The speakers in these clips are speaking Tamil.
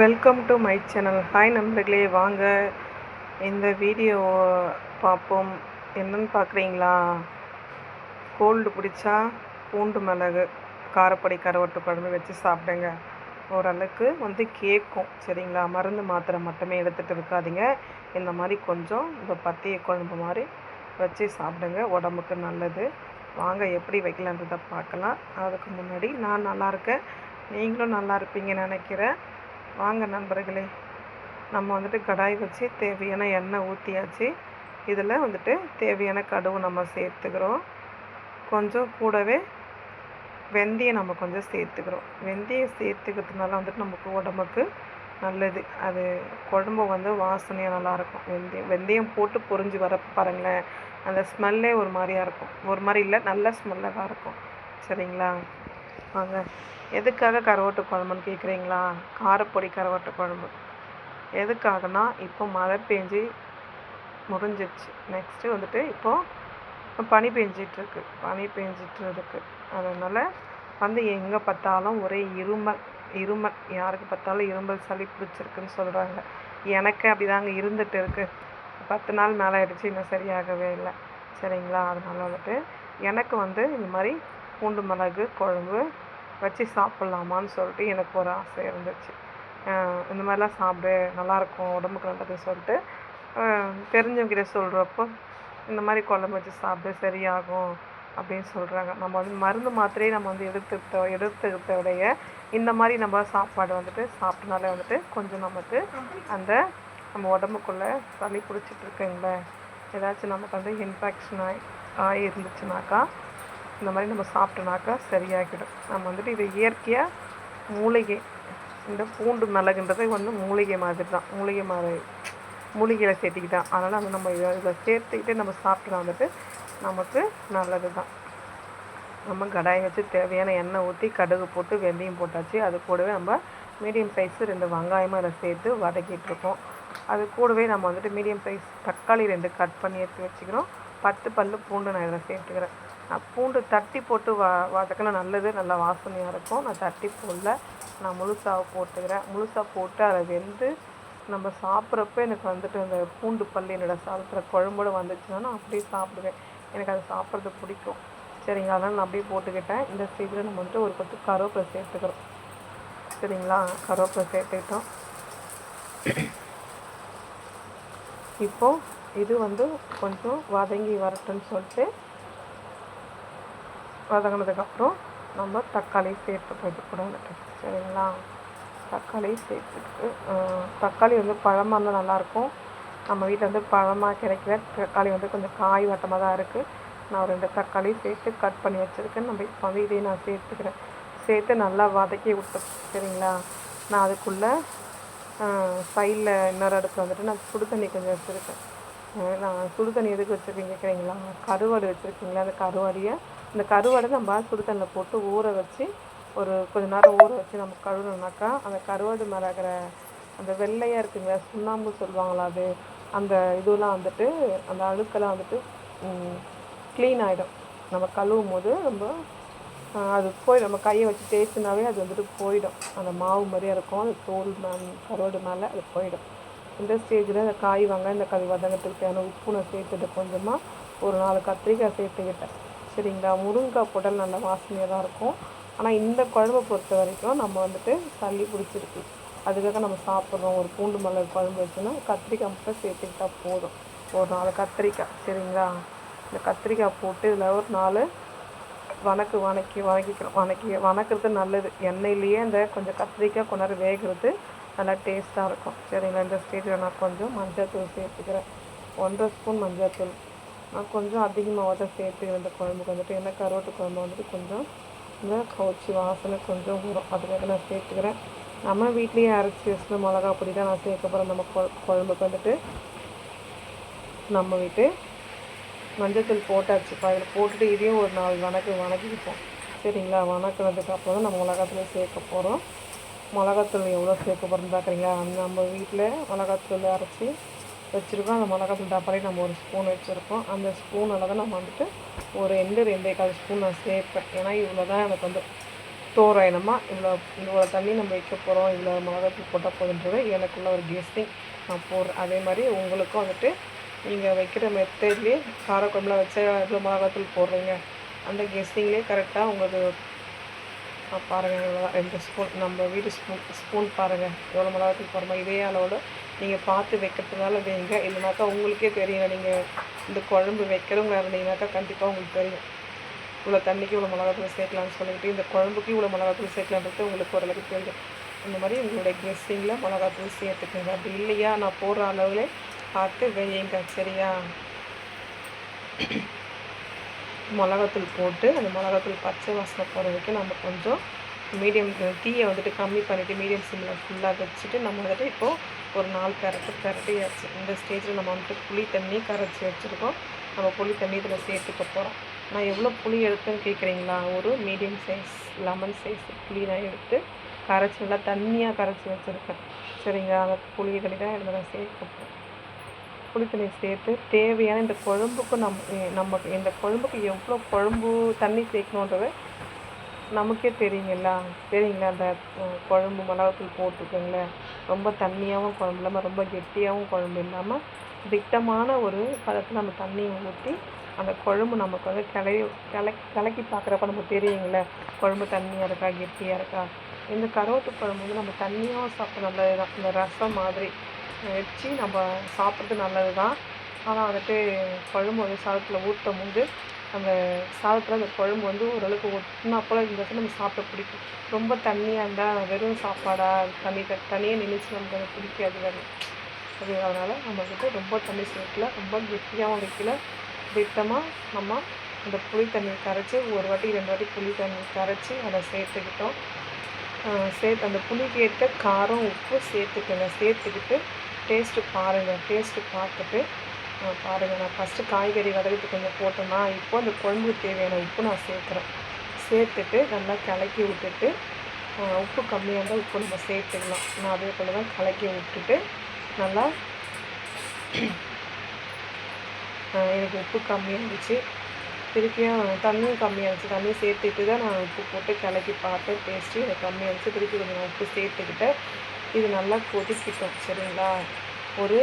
Welcome to my channel hi நண்பர்களே வாங்க. இந்த வீடியோ பார்ப்போம். என்னன்னு பார்க்குறீங்களா? கோல்டு பிடிச்சா பூண்டு மிளகு காரப்பொடி கருவட்டு குழம்பு வச்சு சாப்பிடுங்க. ஓரளவுக்கு வந்து கேட்கும் சரிங்களா? மருந்து மாத்திரை மட்டுமே எடுத்துகிட்டு இருக்காதீங்க. இந்த மாதிரி கொஞ்சம் இந்த பத்திய குழம்பு மாதிரி வச்சு சாப்பிடுங்க. உடம்புக்கு நல்லது. வாங்க எப்படி வைக்கலான்றதை பார்க்கலாம். அதுக்கு முன்னாடி நான் நல்லா இருக்கேன். நீங்களும் நல்லா இருப்பீங்கன்னு நினைக்கிறேன். வாங்க நண்பர்களே நம்ம வந்துட்டு கடாய் வச்சு தேவையான எண்ணெய் ஊற்றியாச்சு இதில் வந்துட்டு தேவையான கடுவு நம்ம சேர்த்துக்கிறோம். கொஞ்சம் கூடவே வெந்தயம் நம்ம கொஞ்சம் சேர்த்துக்கிறோம். வெந்தயம் சேர்த்துக்கிறதுனால வந்துட்டு நமக்கு உடம்புக்கு நல்லது. அது குழம்பு வந்து வாசனையாக நல்லாயிருக்கும். வெந்தயம் வெந்தயம் போட்டு பொரிஞ்சு வர பாருங்களேன். அந்த ஸ்மெல்லே ஒரு மாதிரியாக இருக்கும். ஒரு மாதிரி இல்லை நல்ல ஸ்மெல்லாக தான் இருக்கும். சரிங்களா? வாங்க. எதுக்காக கருவாட்டு குழம்புன்னு கேட்குறீங்களா? காரப்பொடி கருவாட்டு குழம்பு. எதுக்காகனா இப்போ மழை பெஞ்சு முடிஞ்சிடுச்சு நெக்ஸ்ட்டு வந்துட்டு இப்போது பனி பெஞ்சிட்ருக்கு. பனி பெஞ்சிட்டு இருக்கு அதனால் வந்து எங்கே பார்த்தாலும் ஒரே இருமல் இருமல். யாருக்கு பார்த்தாலும் இருமல் சளி பிடிச்சிருக்குன்னு சொல்கிறாங்க எனக்கு அப்படி தாங்க இருந்துட்டு இருக்குது பத்து நாள் மேலே ஆகிடுச்சு இன்னும் சரியாகவே இல்லை. சரிங்களா? அதனால் வந்துட்டு எனக்கு வந்து இந்த மாதிரி பூண்டு மிளகு குழம்பு வச்சு சாப்பிட்லாமான்னு சொல்லிட்டு எனக்கு ஒரு ஆசை இருந்துச்சு. இந்த மாதிரிலாம் சாப்பிடு நல்லாயிருக்கும் உடம்புக்கு நல்லதுன்னு சொல்லிட்டு. தெரிஞ்சவங்கிட்ட சொல்கிறப்போ இந்த மாதிரி குழம்பு வச்சு சாப்பிட்டு சரியாகும் அப்படின்னு சொல்கிறாங்க நம்ம வந்து மருந்து மாத்திரையே நம்ம வந்து எடுத்துக்கிட்ட எடுத்துக்கிட்ட விடைய இந்த மாதிரி நம்ம சாப்பாடு வந்துட்டு சாப்பிட்டனாலே வந்துட்டு கொஞ்சம் நமக்கு அந்த நம்ம உடம்புக்குள்ளே சளி பிடிச்சிட்டு இருக்குங்களே. ஏதாச்சும் நமக்கு வந்து இன்ஃபெக்ஷன் ஆகி ஆகி இருந்துச்சுனாக்கா இந்த மாதிரி நம்ம சாப்பிட்டோனாக்கா சரியாகிடும். நம்ம வந்துட்டு இது இயற்கையாக மூலிகை இந்த பூண்டு மிளகுன்றது வந்து மூலிகை மாதிரி தான் மூலிகை மாதிரி மூலிகையில் சேர்த்திக்கிட்டான் அதனால் வந்து நம்ம இதை இதை சேர்த்துக்கிட்டு நம்ம சாப்பிட்டோம் வந்துட்டு நமக்கு நல்லது தான் நம்ம கடாயை வச்சு தேவையான எண்ணெய் ஊற்றி கடுகு போட்டு வெந்தயம் போட்டாச்சு. அது கூடவே நம்ம மீடியம் சைஸு ரெண்டு வெங்காயமும் அதில் சேர்த்து வதக்கிட்டுருக்கோம் அது கூடவே நம்ம வந்துட்டு மீடியம் சைஸ் தக்காளி ரெண்டு கட் பண்ணி எடுத்து வச்சுக்கிறோம். பத்து பல் பூண்டு நான் இதில் சேர்த்துக்கிறேன். பூண்டு தட்டி போட்டு வ வதக்கினா நல்லது நல்லா வாசனையாக இருக்கும். நான் தட்டி போடல. நான் முழுசாக போட்டுக்கிறேன். முழுசாக போட்டு அதை வெந்து நம்ம சாப்பிட்றப்ப எனக்கு வந்துட்டு அந்த பூண்டு பல்லி என்னோடய சாப்பிட்ற குழம்போடு வந்துச்சுன்னா நான் அப்படியே சாப்பிடுவேன். எனக்கு அது சாப்பிட்றது பிடிக்கும். சரிங்களா? அதனால் நான் அப்படியே போட்டுக்கிட்டேன். இந்த ஸ்டேஜில் நம்ம வந்துட்டு ஒரு பத்து கருவேப்பிலை சேர்த்துக்கிறோம். சரிங்களா? கருவேப்பிலை சேர்த்துக்கிட்டோம். இப்போது இது வந்து கொஞ்சம் வதங்கி வரட்டுன்னு சொல்லிட்டு வதங்கினதுக்கப்புறம் நம்ம தக்காளி சேர்த்து இது கூட சரிங்களா? தக்காளி சேர்த்துட்டு தக்காளி வந்து பழமாக இருந்தால் நல்லாயிருக்கும். நம்ம வீட்டில் வந்து பழமாக கிடைக்கிற தக்காளி வந்து கொஞ்சம் காய் வட்டமாக தான் இருக்குது நான் ரெண்டு தக்காளி சேர்த்து கட் பண்ணி வச்சுருக்கேன். நம்ம இப்போ வந்து இதையும் நான் சேர்த்துக்கிறேன். சேர்த்து நல்லா வதக்கி விட்டு சரிங்களா? நான் அதுக்குள்ளே சைடில் இன்னொரு அடுப்பு வந்துட்டு நான் சுடு தண்ணி கொஞ்சம் வச்சுருக்கேன். நான் சுடு தண்ணி எதுக்கு வச்சுருக்கீங்க கேட்குறீங்களா கருவாடு வச்சுருக்கீங்களா? அந்த கருவாடியை இந்த கருவாடை நம்ம சுடுதண்ணில் போட்டு ஊற வச்சு ஒரு கொஞ்ச நேரம் ஊற வச்சு நம்ம கழுவுனோம்னாக்கா அந்த கருவாடு மேலே இருக்கிற அந்த வெள்ளையாக இருக்குங்க சுண்ணாம்பு சொல்லுவாங்களா அது அந்த இதெல்லாம் வந்துட்டு அந்த அழுக்கெல்லாம் வந்துட்டு க்ளீன் ஆகிடும் நம்ம கழுவும் போது நம்ம அது போய் நம்ம கையை வச்சு தேய்ச்சினாவே அது வந்துட்டு போயிடும். அந்த மாவு மாதிரியே இருக்கும் அது தோல் மே கருவாடு மேலே அது போயிடும். இந்த ஸ்டேஜில் அந்த காய் வாங்க இந்த கறி வதங்கத்துக்கு தேவையான உப்பு நான் சேர்த்துட்டு கொஞ்சமாக ஒரு நாலு கத்திரிக்காய் சேர்த்துக்கிட்டேன். சரிங்களா? முருங்கைக்காய் புடல் நல்ல வாசனையாக தான் இருக்கும். ஆனால் இந்த குழம்பை பொறுத்த வரைக்கும் நம்ம வந்துட்டு சளி பிடிச்சிருக்கு. அதுக்காக நம்ம சாப்பிட்றோம். ஒரு பூண்டு மலர் குழம்பு வச்சுன்னா கத்திரிக்காய் மட்டும் சேர்த்துக்கிட்டா போதும். ஒரு நாலு கத்திரிக்காய் சரிங்களா? இந்த கத்திரிக்காய் போட்டு இதில் ஒரு நாலு வணக்கு வணக்கி வணக்கிக்கிறோம் வணக்கி வணக்கிறது நல்லது. எண்ணெயிலேயே இந்த கொஞ்சம் கத்திரிக்காய் கொண்டாடு வேகிறது நல்லா டேஸ்ட்டாக இருக்கும். சரிங்களா? இந்த ஸ்டேஜில் நான் கொஞ்சம் மஞ்சள் தூள் சேர்த்துக்கிறேன். ஒன்றரை ஸ்பூன் மஞ்சள் தூள் கொஞ்சம் அதிகமாக தான் சேர்த்துக்கிறேன் இந்த குழம்புக்கு வந்துட்டு ஏன்னா கருவாட்டு குழம்பு வந்துட்டு கொஞ்சம் இந்த கவுச்சி வாசனை கொஞ்சம் வரும். அதுக்காக நான் சேர்த்துக்கிறேன். நம்ம வீட்லேயே அரைச்சி வச்சுட்டு மிளகா பொடி தான் நான் சேர்க்க போகிறேன் நம்ம குழம்புக்கு வந்துட்டு நம்ம வீட்டு மஞ்சத்தூள் போட்டாச்சு. அதில் போட்டுட்டு இதையும் ஒரு நாலு வணக்கம் வணக்கிப்போம் சரிங்களா? வணக்கினதுக்கு அப்புறம் தான் நம்ம மிளகாத்தூள் சேர்க்க போகிறோம் மிளகாத்தூள் எவ்வளோ சேர்க்க போகிறோம் பார்க்குறீங்களா? நம்ம வீட்டில் மிளகாத்தூள் அரைச்சி வச்சுருக்கோம். அந்த மிளகாத்தூள் டப்பாலே நம்ம ஒரு ஸ்பூன் வச்சுருக்கோம். அந்த ஸ்பூனில் தான் நம்ம வந்துட்டு ஒரு ரெண்டு ரெண்டே கால் ஸ்பூன் நான் சேர்ப்பேன். ஏன்னா இவ்வளோ தான் எனக்கு வந்து தோராயணமாக இவ்வளோ இவ்வளோ தண்ணி நம்ம வைக்க போகிறோம் இவ்வளோ மிளகாத்தூள் போட்டால் போதுன்றது எனக்குள்ள ஒரு கெஸ்டிங் நான் போடுறேன். அதே மாதிரி உங்களுக்கும் வந்துட்டு நீங்கள் வைக்கிற மெத்தட்லேயே காரக்குழம்புலாம் வச்ச எவ்வளோ மிளகாத்தூள் போடுறீங்க அந்த கெஸ்டிங்லேயே கரெக்டாக உங்களுக்கு பாருங்கள் இவ்வளோ ரெண்டு ஸ்பூன் நம்ம வீட்டு ஸ்பூன் ஸ்பூன் பாருங்கள் எவ்வளோ மிளகாத்தூள் போடுறோமோ இதே அளவோட நீங்கள் பார்த்து வைக்கிறதுனால வைங்க. இல்லைனாக்கா உங்களுக்கே தெரியும். நீங்கள் இந்த குழம்பு வைக்கிறவங்க இருந்தீங்கனாக்கா கண்டிப்பாக உங்களுக்கு தெரியும். இவ்வளோ தண்ணிக்கு இவ்வளோ மிளகாத்தூள் சேர்க்கலாம்னு சொல்லிக்கிட்டு இந்த குழம்புக்கு இவ்வளோ மிளகாத்தூள் சேர்க்கலான்றது உங்களுக்கு ஓரளவுக்கு தெரியும். இந்த மாதிரி உங்களுடைய கெஸ்ஸிங்கில் மிளகாத்தூள் சேர்த்துக்கோங்க. அப்படி இல்லையா? நான் போடுற அளவுலே பார்த்து வையுங்க. சரியா? மிளகாத்தூள் போட்டு அந்த மிளகாத்தூள் பச்சை வாசனை போகிற வரைக்கும் நம்ம கொஞ்சம் மீடியம் தீயை வந்துட்டு கம்மி பண்ணிவிட்டு மீடியம் சிம்மில் ஃபுல்லாக வச்சுட்டு நம்ம வந்துட்டு இப்போது ஒரு நாலு பெரட்டு பெரட்டியாச்சு இந்த ஸ்டேஜில் நம்ம வந்துட்டு புளி தண்ணி கரைச்சி வச்சுருக்கோம். நம்ம புளி தண்ணி இதில் சேர்த்துக்க போகிறோம் நான் எவ்வளோ புளி எடுத்துன்னு கேட்குறீங்களா ஒரு மீடியம் சைஸ் லெமன் சைஸ் புளி நான் எடுத்து கரைச்சி நல்லா தண்ணியாக கரைச்சி வச்சுருக்கேன். சரிங்களா? அந்த புளி தண்ணி தான் இதில் நான் சேர்க்க போகிறேன் புளி தண்ணி சேர்த்து தேவையான இந்த குழம்புக்கு நம்ம நமக்கு இந்த குழம்புக்கு எவ்வளோ குழம்பு தண்ணி சேர்க்கணுன்றதை நமக்கே தெரியுங்களா தெரியுங்களா அந்த குழம்பு மிளகாத்தூள் போட்டுக்கோங்களேன் ரொம்ப தண்ணியாகவும் குழம்பு இல்லாமல் ரொம்ப கெட்டியாகவும் குழம்பு இல்லாமல் திட்டமான ஒரு பதத்தில் நம்ம தண்ணியை ஊற்றி அந்த குழம்பு நமக்கு வந்து கிளறி கிளக்கி கிளக்கி பார்க்குறப்ப நம்ம தெரியுங்களே குழம்பு தண்ணியாக இருக்கா கெட்டியாக இருக்கா? இந்த கருவத்து குழம்பு வந்து நம்ம தண்ணியாகவும் சாப்பிட நல்லது தான் இந்த ரசம் மாதிரி வச்சு நம்ம சாப்பிட்றது நல்லது தான் ஆனால் வந்துட்டு குழம்பு வந்து சாதத்தில் ஊற்றும் போது அந்த சாதத்தில் அந்த குழம்பு வந்து ஓரளவுக்கு ஒட்டினா போல் இருந்தால் நம்ம சாப்பிட பிடிக்கும். ரொம்ப தண்ணியாக இருந்தால் வெறும் சாப்பாடாக தண்ணி தண்ணியே நினைச்சு நமக்கு அது பிடிக்காது வேறு. அது அதனால் நம்ம ரொம்ப தண்ணி சேர்க்கல. ரொம்ப கெட்டியாகவும் வைக்கல திட்டமாக நம்ம அந்த புளி தண்ணியை கரைச்சி ஒரு வாட்டி ரெண்டு வாட்டி புளி தண்ணி கரைச்சி அதை சேர்த்துக்கிட்டோம். சேர்த்து அந்த புளிக்கேற்ற காரம் உப்பு சேர்த்துக்கணும் சேர்த்துக்கிட்டு டேஸ்ட்டு பாருங்கள் டேஸ்ட்டு பார்த்துட்டு பாருங்கள் நான் ஃபஸ்ட்டு காய்கறி வதக்கத்துக்கு கொஞ்சம் போட்டோம்னா இப்போ அந்த குழம்புக்கு தேவையான உப்பு நான் சேர்க்குறேன். சேர்த்துட்டு நல்லா கலக்கி விட்டுட்டு உப்பு கம்மியாக இருந்தால் உப்பு நம்ம சேர்த்துக்கலாம். நான் அதே போல் தான் கலக்கி விட்டுட்டு நல்லா எனக்கு உப்பு கம்மியாக இருந்துச்சு. திருப்பியும் தண்ணியும் கம்மியாக இருந்துச்சு. தண்ணியும் சேர்த்துட்டு தான் நான் உப்பு போட்டு கலக்கி பார்த்தேன் டேஸ்ட்டு எனக்கு கம்மியாக இருந்துச்சு. திருப்பி கொஞ்சம் உப்பு சேர்த்துக்கிட்டேன். இது நல்லா கொதிக்கிட்டோம் சரிங்களா? ஒரு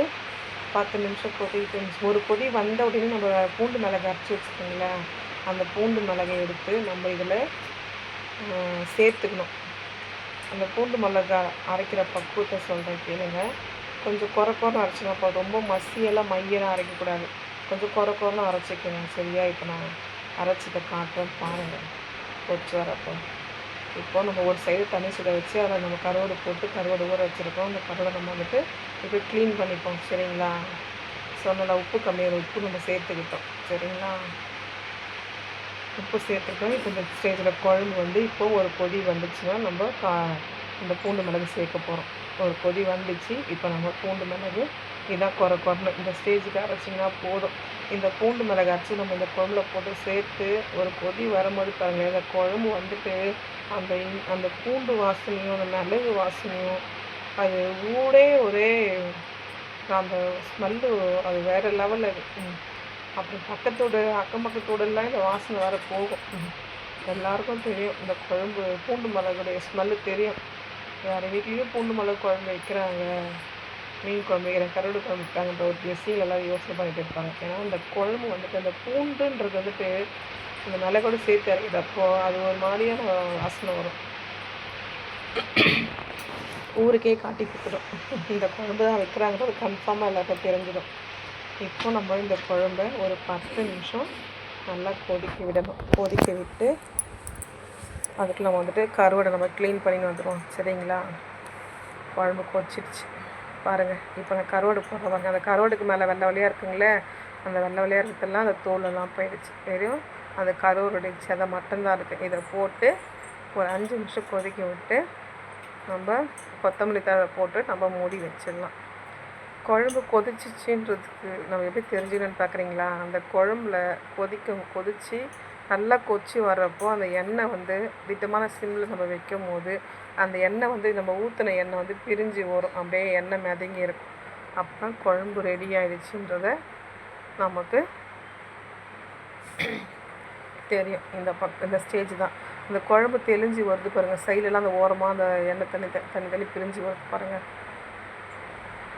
பத்து நிமிஷம் கொதிக்கிட்டு ஒரு கொதி வந்த உடனே நம்ம பூண்டு மிளகு அரைச்சி வச்சுக்கோங்களேன் அந்த பூண்டு மிளகை எடுத்து நம்ம இதில் சேர்த்துக்கணும். அந்த பூண்டு மிளகா அரைக்கிற பக்குவத்தை சொல்கிறேன் கேளுங்க. கொஞ்சம் குறை குறைன்னு அரைச்சினா போதும் ரொம்ப மசியெல்லாம் மையெல்லாம் அரைக்கக்கூடாது. கொஞ்சம் குறை குறைன்னு அரைச்சிக்கணும் சரியா? இப்போ நான் அரைச்சதை காட்டுறேன் பாருங்கள் கொச்சு வரப்போ இப்போ நம்ம ஒரு சைடு தண்ணி சுட வச்சு அதில் நம்ம கருவாடு போட்டு கருவாடு ஊற வச்சுருக்கோம். அந்த கருவாடை நம்ம வந்துட்டு இப்போ க்ளீன் பண்ணிப்போம். சரிங்களா? சொன்னல உப்பு கம்மியாக உப்பு நம்ம சேர்த்துக்கிட்டோம். சரிங்களா? உப்பு சேர்த்துக்கிட்டோம். இப்போ இந்த ஸ்டேஜில் குழம்பு வந்து இப்போது ஒரு கொதி வந்துச்சுன்னா நம்ம கா இந்த பூண்டு மிளகு சேர்க்க போகிறோம் ஒரு கொதி வந்துச்சு இப்போ நம்ம பூண்டு மிளகு இதான் குறை குறணும் இந்த ஸ்டேஜுக்கு அரைச்சிங்கன்னா போதும். இந்த பூண்டு மிளகு அரைச்சி நம்ம இந்த குழம்புல போட்டு சேர்த்து ஒரு கொதி வரும்போது பாருங்கள் இந்த குழம்பு வந்துட்டு அந்த அந்த பூண்டு வாசனையும் அந்த மிளகு வாசனையும் அது ஊடே ஒரே அந்த ஸ்மெல்லு அது வேறு லெவலில் இருக்கும் அப்புறம் பக்கத்தோடு அக்கம் பக்கத்தோடலாம் இந்த வாசனை வர போகும். எல்லாருக்கும் தெரியும் இந்த குழம்பு பூண்டு மிளகுடைய ஸ்மெல்லு தெரியும். வேறு வீட்லேயும் பூண்டு மிளகு குழம்பு வைக்கிறாங்க. மீன் குழம்பு வைக்கிறேன் கருவாடு குழம்பு விட்டாங்கன்ற ஒரு கெஸ்ஸில் எல்லாம் யோசனை பண்ணிட்டு இருப்பாங்க. ஏன்னா அந்த குழம்பு வந்துட்டு அந்த பூண்டுன்றது வந்துட்டு அந்த மிளகோடு சேர்த்து இறக்கிறப்போ அது ஒரு மாதிரியான வாசனை வரும். ஊருக்கே காட்டி கொடுத்துடும். இந்த குழம்பு தான் வைக்கிறாங்கிறது கன்ஃபார்மாக எல்லாருக்கும் தெரிஞ்சிடும். இப்போ நம்ம இந்த குழம்ப ஒரு பத்து நிமிஷம் நல்லா கொதிக்க விடணும். கொதிக்க விட்டு அதுக்கு நம்ம வந்துட்டு கருவாடை நம்ம க்ளீன் பண்ணி வந்துடுவோம் சரிங்களா? குழம்பு கொச்சிடுச்சு பாருங்கள் இப்போ நான் கருவாடு போடுற பாருங்கள் அந்த கரோடுக்கு மேலே வெள்ளை வழியாக இருக்குங்களே அந்த வெள்ளை வழியாக இருக்கிறதெல்லாம் அந்த தோலெல்லாம் போயிடுச்சு. வெறும் அந்த கருவாடுடைய செதை மட்டும்தான் இருக்குது இதை போட்டு ஒரு அஞ்சு நிமிஷம் கொதிக்க விட்டு நம்ம கொத்தமல்லி தழை போட்டு நம்ம மூடி வச்சிடலாம். குழம்பு கொதிச்சிச்சுன்றதுக்கு நம்ம எப்படி தெரிஞ்சுக்கணும்னு பார்க்குறீங்களா? அந்த குழம்புல கொதிக்கும் கொதித்து நல்லா கொச்சி வர்றப்போ அந்த எண்ணெய் வந்து திட்டமான சிம்மில் நம்ம வைக்கும் போது அந்த எண்ணெய் வந்து நம்ம ஊற்றின எண்ணெய் வந்து பிரிஞ்சு வரும். அப்படியே எண்ணெய் மிதங்கி இருக்கும். அப்போ குழம்பு ரெடி ஆயிடுச்சுன்றத நமக்கு தெரியும். இந்த பக் இந்த ஸ்டேஜ் தான். இந்த குழம்பு தெளிஞ்சு வருது பாருங்கள் சைடெல்லாம் அந்த ஓரமாக அந்த எண்ணெய் தண்ணி தண்ணி தண்ணி பிரிஞ்சு வருது பாருங்கள்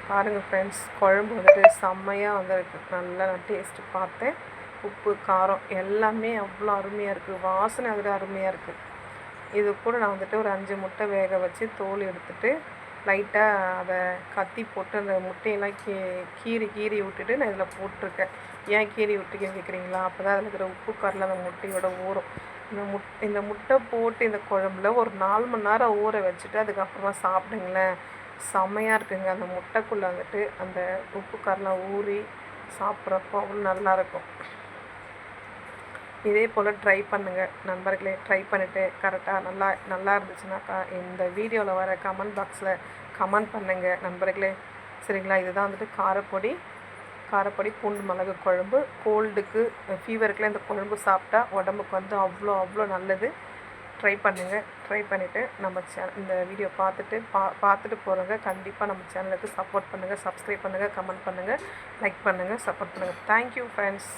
பாருங்கள் ஃப்ரெண்ட்ஸ் குழம்பு வந்துட்டு செம்மையாக வந்துருக்கு. நல்லா நான் டேஸ்ட்டு பார்த்தேன். உப்பு காரம் எல்லாமே அவ்வளோ அருமையாக இருக்குது வாசனை அதில் அருமையாக இருக்குது இது கூட நான் வந்துட்டு ஒரு அஞ்சு முட்டை வேக வச்சு தோல் எடுத்துட்டு லைட்டாக அதை கத்தி போட்டு அந்த முட்டையெல்லாம் கீ கீறி கீறி விட்டுட்டு நான் இதில் போட்டிருக்கேன். ஏன் கீறி விட்டுருக்கேன்னு கேட்குறீங்களா? அப்போ தான் அதில் இருக்கிற உப்பு காரில் அந்த முட்டையோட ஊறும். இந்த முட் இந்த முட்டை போட்டு இந்த குழம்புல ஒரு நாலு மணி நேரம் ஊற வச்சுட்டு அதுக்கப்புறமா சாப்பிடுங்களேன். செம்மையாக இருக்குங்க. அந்த முட்டைக்குள்ளே வந்துட்டு அந்த உப்பு காரெலாம் ஊறி சாப்பிட்றப்போ அவ்வளோ நல்லாயிருக்கும் இதே போல் ட்ரை பண்ணுங்கள் நண்பர்களே ட்ரை பண்ணிவிட்டு கரெக்டாக நல்லா நல்லா இருந்துச்சுனாக்கா இந்த வீடியோவில் வர கமெண்ட் பாக்ஸில் கமெண்ட் பண்ணுங்கள் நண்பர்களே. சரிங்களா? இதுதான் வந்துட்டு காரப்பொடி. காரப்பொடி பூண்டு மிளகு குழம்பு. கோல்டுக்கு ஃபீவருக்குலாம் இந்த குழம்பு சாப்பிட்டா உடம்புக்கு வந்து அவ்வளோ அவ்வளோ நல்லது. ட்ரை பண்ணுங்கள் ட்ரை பண்ணிவிட்டு நம்ம சே இந்த வீடியோ பார்த்துட்டு பா பார்த்துட்டு போகிறவங்க கண்டிப்பாக நம்ம சேனலுக்கு சப்போர்ட் பண்ணுங்கள் சப்ஸ்கிரைப் பண்ணுங்கள் கமெண்ட் பண்ணுங்கள் லைக் பண்ணுங்கள் சப்போர்ட் பண்ணுங்கள் தேங்க்யூ ஃப்ரெண்ட்ஸ்